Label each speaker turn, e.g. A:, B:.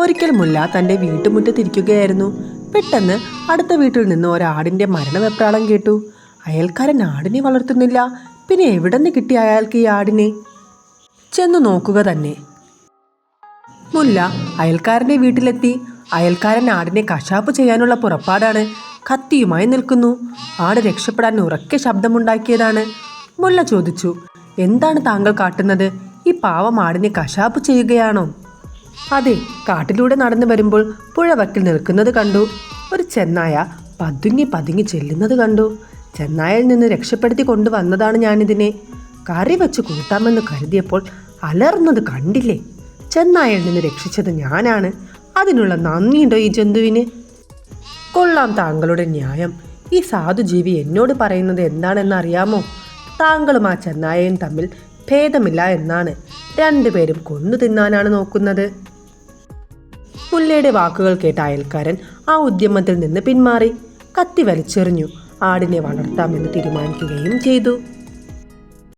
A: ഒരിക്കൽ മുല്ല തന്റെ വീട്ടുമുറ്റത്തിരിക്കുകയായിരുന്നു. പെട്ടെന്ന് അടുത്ത വീട്ടിൽ നിന്ന് ഒരാടിന്റെ മരണവെപ്രാളം കേട്ടു. അയൽക്കാരൻ ആടിനെ വളർത്തുന്നില്ല. പിന്നെ എവിടെ നിന്ന് കിട്ടി അയാൾക്ക് ഈ ആടിനെ? ചെന്ന് നോക്കുക തന്നെ. മുല്ല അയൽക്കാരന്റെ വീട്ടിലെത്തി. അയൽക്കാരൻ ആടിനെ കശാപ്പ് ചെയ്യാനുള്ള പുറപ്പാടാണ്. കത്തിയുമായി നിൽക്കുന്നു. ആട് രക്ഷപ്പെടാൻ ഉറക്കെ ശബ്ദമുണ്ടാക്കിയതാണ്. മുല്ല ചോദിച്ചു എന്താണ് താങ്കൾ കാട്ടുന്നത്? ഈ പാവം ആടിനെ കശാപ്പ് ചെയ്യുകയാണോ? അതെ കാട്ടിലൂടെ നടന്നു വരുമ്പോൾ പുഴവക്കിൽ നിൽക്കുന്നത് കണ്ടു. ഒരു ചെന്നായ പതുങ്ങി പതുങ്ങി ചെല്ലുന്നത് കണ്ടു. ചെന്നായയിൽ നിന്ന് രക്ഷപ്പെടുത്തി കൊണ്ടുവന്നതാണ് ഞാനിതിനെ. കറി വെച്ച് കൂട്ടാമെന്ന് കരുതിയപ്പോൾ അലർന്നത് കണ്ടില്ലേ? ചെന്നായയിൽ നിന്ന് രക്ഷിച്ചത് ഞാനാണ്. അതിനുള്ള നന്ദിയുണ്ടോ ഈ ജന്തുവിന്? കൊള്ളാം താങ്കളുടെ ന്യായം. ഈ സാധുജീവി എന്നോട് പറയുന്നത് എന്താണെന്ന് അറിയാമോ താങ്കളും ആ ചെന്നായയും തമ്മിൽ ഭേദമില്ല എന്നാണ്. രണ്ടുപേരും കൊന്നു തിന്നാനാണ് നോക്കുന്നത്. മുല്ലയുടെ വാക്കുകൾ കേട്ട അയൽക്കാരൻ ആ ഉദ്യമത്തിൽ നിന്ന് പിന്മാറി കത്തി വലിച്ചെറിഞ്ഞു. ആടിനെ വളർത്താമെന്ന് തീരുമാനിക്കുകയും ചെയ്തു.